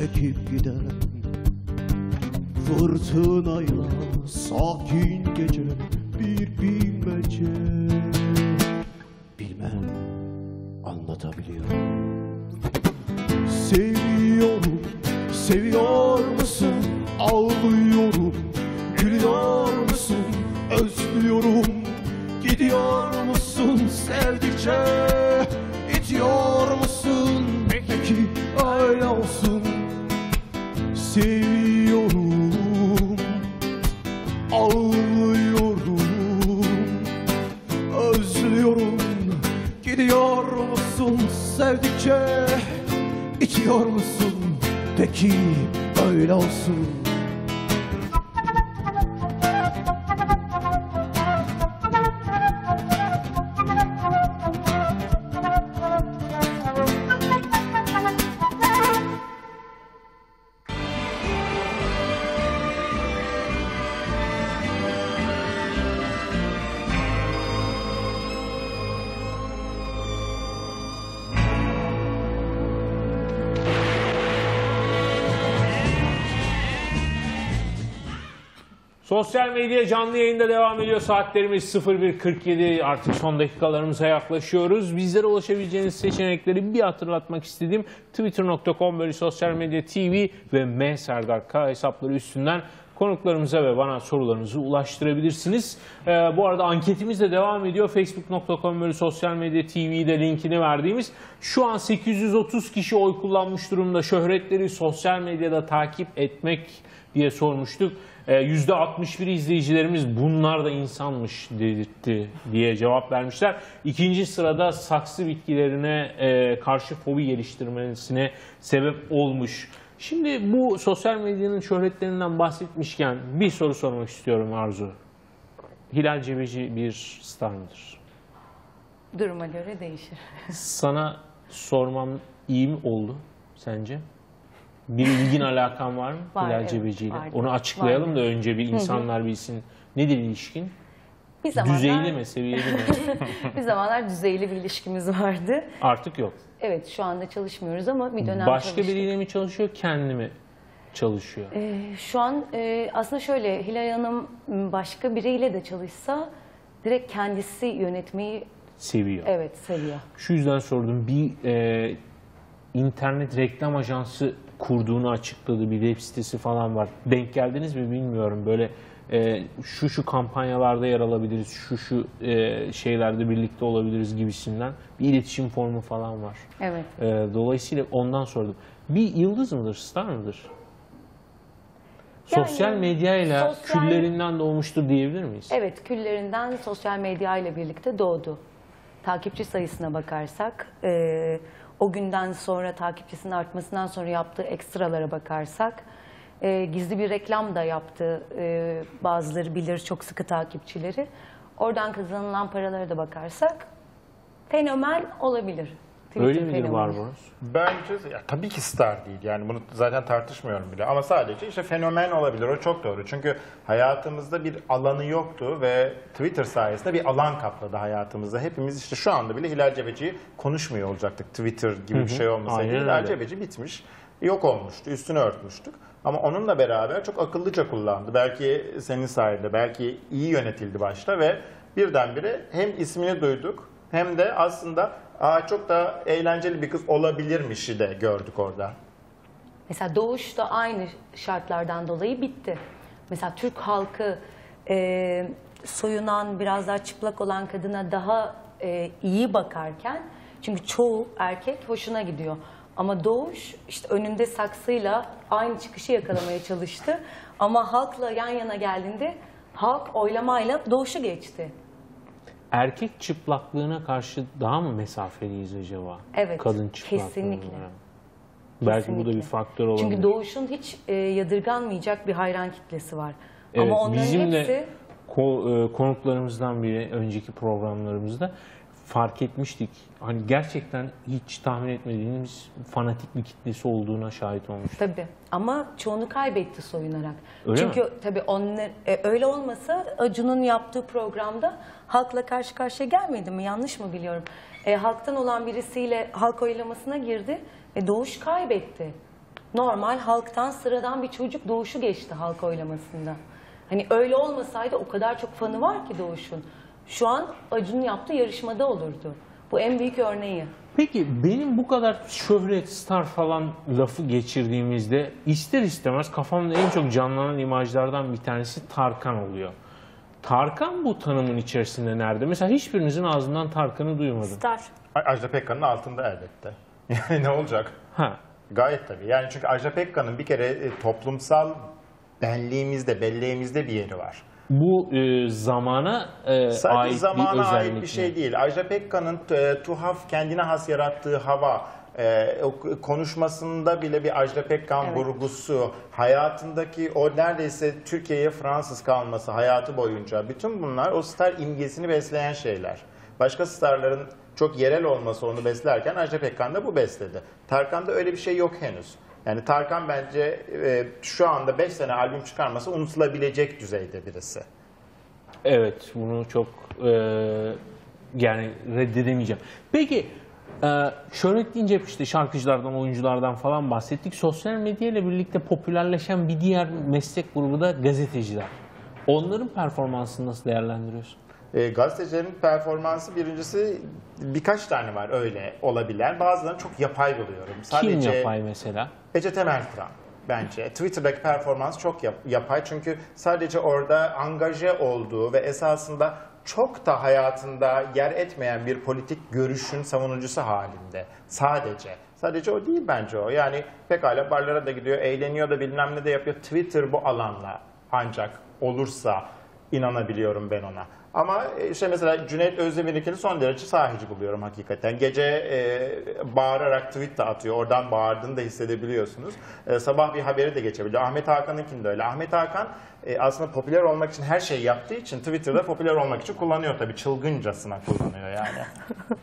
çekip giden Fırtınayla sakin gece Bir bilmece Bilmem anlatabiliyorum Seviyorum, seviyor musun? Ağlıyorum, gülüyor musun? Özlüyorum, gidiyor musun? Sevdikçe itiyor musun? Peki öyle olsun. Seviyorum, ağlıyorum, özlüyorum. Gidiyor musun sevdikçe? İtiyor musun? Peki öyle olsun. Sosyal medya canlı yayında devam ediyor. Saatlerimiz 01.47 artık son dakikalarımıza yaklaşıyoruz. Bizlere ulaşabileceğiniz seçenekleri bir hatırlatmak istedim. Twitter.com bölü sosyal medya TV ve M Serdar K hesapları üstünden konuklarımıza ve bana sorularınızı ulaştırabilirsiniz. Ee, bu arada anketimiz de devam ediyor. Facebook.com bölü sosyal medya TV'de linkini verdiğimiz. Şu an 830 kişi oy kullanmış durumda. Şöhretleri sosyal medyada takip etmek diye sormuştuk. Ee, %61 izleyicilerimiz bunlar da insanmış dedirtti diye cevap vermişler. İkinci sırada saksı bitkilerine e, karşı fobi geliştirmesine sebep olmuş. Şimdi bu sosyal medyanın şöhretlerinden bahsetmişken bir soru sormak istiyorum Arzu. Hilal Cebeci bir star mıdır? Duruma göre değişir. Sana sormam iyi mi oldu sence? Bir ilgin alakan var mı Var, Hilal evet, Cebeci ile? vardı. Onu açıklayalım Vardı. da önce bir insanlar bilsin. Nedir ilişkin? Bir zamanlar, Düzeyli mi, seviyeli mi? bir zamanlar düzeyli bir ilişkimiz vardı. Artık yok. Evet şu anda çalışmıyoruz ama bir dönem Başka çalıştık. biriyle mi çalışıyor, kendi mi çalışıyor? Ee, şu an e, aslında şöyle Hilal Hanım başka biriyle de çalışsa direkt kendisi yönetmeyi Seviyor. evet seviyor. Şu yüzden sordum. Bir e, internet reklam ajansı kurduğunu açıkladı. Bir web sitesi falan var. Denk geldiniz mi bilmiyorum. Böyle e, şu şu kampanyalarda yer alabiliriz, şu şu e, şeylerde birlikte olabiliriz gibisinden bir iletişim formu falan var. Evet. E, dolayısıyla ondan sordum. Bir yıldız mıdır, star mıdır? Yani Sosyal medyayla sosyal- küllerinden doğmuştur diyebilir miyiz? Evet küllerinden sosyal medya ile birlikte doğdu. Takipçi sayısına bakarsak, e, o günden sonra takipçisinin artmasından sonra yaptığı ekstralara bakarsak, e, gizli bir reklam da yaptı. E, bazıları bilir çok sıkı takipçileri. Oradan kazanılan paralara da bakarsak fenomen olabilir. Twitter Öyle midir fenomeni. Barbaros? Bence ya, tabii ki star değil yani bunu zaten tartışmıyorum bile ama sadece işte fenomen olabilir o çok doğru çünkü hayatımızda bir alanı yoktu ve Twitter sayesinde bir alan kapladı hayatımızda hepimiz işte şu anda bile Hilal Cebeci'yi konuşmuyor olacaktık Twitter gibi bir şey olmasaydı Aynen Hilal öyle. Cebeci bitmiş yok olmuştu üstünü örtmüştük ama onunla beraber çok akıllıca kullandı belki senin sayende belki iyi yönetildi başta ve birdenbire hem ismini duyduk hem de aslında Aa, çok da eğlenceli bir kız olabilirmişi de gördük orada. Mesela Doğuş da aynı şartlardan dolayı bitti. Mesela Türk halkı e, soyunan, biraz daha çıplak olan kadına daha e, iyi bakarken, çünkü çoğu erkek hoşuna gidiyor. Ama Doğuş işte önünde saksıyla aynı çıkışı yakalamaya çalıştı. Ama halkla yan yana geldiğinde halk oylamayla Doğuş'u geçti. Erkek çıplaklığına karşı daha mı mesafeliyiz acaba? Evet, Kadın çıplaklığına. kesinlikle. Belki bu da Kesinlikle. bir faktör olabilir. Çünkü Doğuş'un hiç e, yadırganmayacak bir hayran kitlesi var. Evet, Ama onların bizim hepsi... de ko- e, konuklarımızdan biri önceki programlarımızda fark etmiştik. Hani gerçekten hiç tahmin etmediğimiz fanatik bir kitlesi olduğuna şahit olmuştuk. Tabii ama çoğunu kaybetti soyunarak. Öyle Çünkü mi? tabii onlar, e, öyle olmasa Acun'un yaptığı programda halkla karşı karşıya gelmedi mi? Yanlış mı biliyorum? E, halktan olan birisiyle halk oylamasına girdi ve Doğuş kaybetti. Normal halktan sıradan bir çocuk Doğuş'u geçti halk oylamasında. Hani öyle olmasaydı o kadar çok fanı var ki Doğuş'un. Şu an Acun'un yaptığı yarışmada olurdu. Bu en büyük örneği. Peki benim bu kadar şöhret, star falan lafı geçirdiğimizde ister istemez kafamda en çok canlanan imajlardan bir tanesi Tarkan oluyor. Tarkan bu tanımın içerisinde nerede? Mesela hiçbirinizin ağzından Tarkan'ı duymadım. Star. Ajda Pekkan'ın altında elbette. Yani ne olacak? Ha, Gayet tabii. Yani çünkü Ajda Pekkan'ın bir kere e, toplumsal benliğimizde, belleğimizde bir yeri var. Bu e, zamana e, Sadece ait bir zamana özellik ait bir mi? şey değil. Ajda Pekkan'ın e, tuhaf, kendine has yarattığı hava, e, konuşmasında bile bir Ajda Pekkan Evet. vurgusu, hayatındaki o neredeyse Türkiye'ye Fransız kalması hayatı boyunca bütün bunlar o star imgesini besleyen şeyler. Başka starların çok yerel olması onu beslerken Ajda Pekkan da bu besledi. Tarkan'da öyle bir şey yok henüz. Yani Tarkan bence e, şu anda 5 sene albüm çıkarması unutulabilecek düzeyde birisi. Evet, bunu çok e, yani reddedemeyeceğim. Peki, e, şöhret deyince işte şarkıcılardan, oyunculardan falan bahsettik. Sosyal medya ile birlikte popülerleşen bir diğer meslek grubu da gazeteciler. Onların performansını nasıl değerlendiriyorsun? E, gazetecilerin performansı birincisi birkaç tane var öyle olabilen. Bazılarını çok yapay buluyorum. Kim yapay mesela? Ece Temelkıran bence. Twitter'daki performans çok yap- yapay çünkü sadece orada angaje olduğu ve esasında çok da hayatında yer etmeyen bir politik görüşün savunucusu halinde. Sadece. Sadece o değil bence o. Yani pekala barlara da gidiyor, eğleniyor da bilmem ne de yapıyor. Twitter bu alanla ancak olursa inanabiliyorum ben ona. Ama işte mesela Cüneyt Özdemir'inkini son derece sahici buluyorum hakikaten. Gece e, bağırarak tweet de atıyor. Oradan bağırdığını da hissedebiliyorsunuz. E, sabah bir haberi de geçebiliyor. Ahmet Hakan'ınkini de öyle. Ahmet Hakan e, aslında popüler olmak için her şeyi yaptığı için Twitter'da popüler olmak için kullanıyor tabii. Çılgıncasına kullanıyor yani.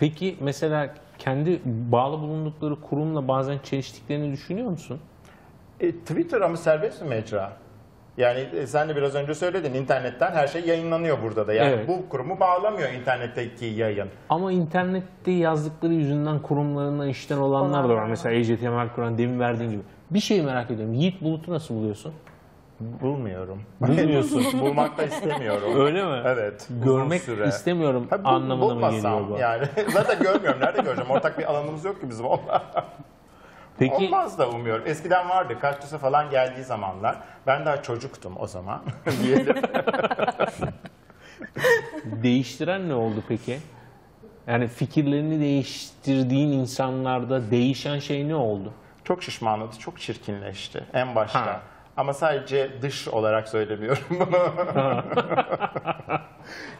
Peki mesela kendi bağlı bulundukları kurumla bazen çeliştiklerini düşünüyor musun? E, Twitter ama serbest bir mecra. Yani e, sen de biraz önce söyledin internetten her şey yayınlanıyor burada da. Yani Evet. bu kurumu bağlamıyor internetteki yayın. Ama internette yazdıkları yüzünden kurumlarından işten olanlar da var. Mesela Ece Temel Kur'an demin verdiğin gibi. Bir şeyi merak ediyorum. Yiğit Bulut'u nasıl buluyorsun? Bulmuyorum. Bulmuyorsun. Bulmak da istemiyorum. Öyle mi? Evet. Görmek süre. istemiyorum Ha, bu- anlamına mı geliyor bu? Yani zaten görmüyorum. Nerede göreceğim? Ortak bir alanımız yok ki bizim. Peki Olmaz da umuyorum. Eskiden vardı. Kaktüse falan geldiği zamanlar. Ben daha çocuktum o zaman. diyelim. değiştiren ne oldu peki? Yani fikirlerini değiştirdiğin insanlarda değişen şey ne oldu? çok şişmanladı. Çok çirkinleşti en başta. Ha. Ama sadece dış olarak söylemiyorum bunu.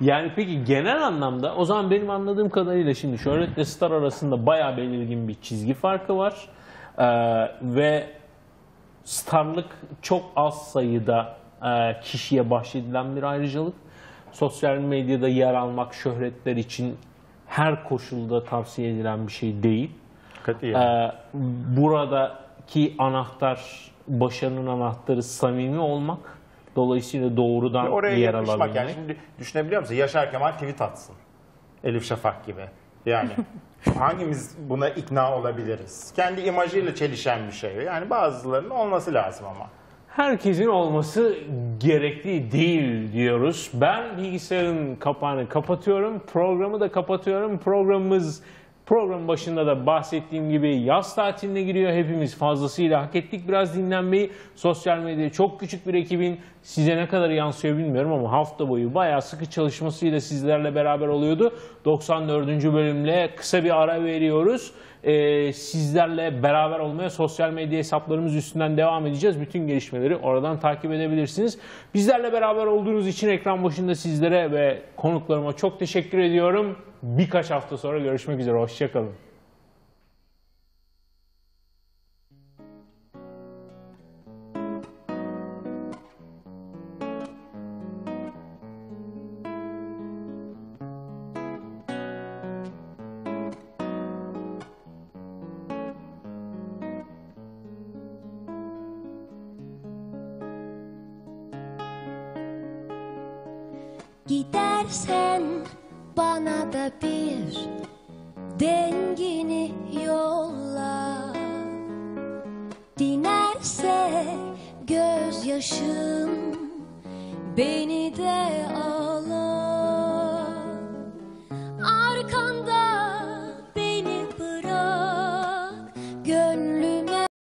Yani peki genel anlamda o zaman benim anladığım kadarıyla şimdi şöhretle star arasında bayağı belirgin bir çizgi farkı var. Ee, ve starlık çok az sayıda e, kişiye bahşedilen bir ayrıcalık. Sosyal medyada yer almak şöhretler için her koşulda tavsiye edilen bir şey değil. Katiyen. Ee, buradaki anahtar, başarının anahtarı samimi olmak. Dolayısıyla doğrudan Oraya yer alabilmek. yani şimdi düşünebiliyor musun? Yaşar Kemal tweet atsın. Elif Şafak gibi. Yani hangimiz buna ikna olabiliriz? Kendi imajıyla çelişen bir şey. Yani bazılarının olması lazım ama. Herkesin olması gerekli değil diyoruz. Ben bilgisayarın kapağını kapatıyorum, programı da kapatıyorum. Programımız program başında da bahsettiğim gibi yaz tatiline giriyor. Hepimiz fazlasıyla hak ettik biraz dinlenmeyi. Sosyal medyada çok küçük bir ekibin size ne kadar yansıyor bilmiyorum ama hafta boyu bayağı sıkı çalışmasıyla sizlerle beraber oluyordu. 94. bölümle kısa bir ara veriyoruz. Ee, sizlerle beraber olmaya sosyal medya hesaplarımız üstünden devam edeceğiz. Bütün gelişmeleri oradan takip edebilirsiniz. Bizlerle beraber olduğunuz için ekran başında sizlere ve konuklarıma çok teşekkür ediyorum. Birkaç hafta sonra görüşmek üzere. Hoşçakalın. Gidersen bana da bir dengini yolla. Dinerse gözyaşım beni de al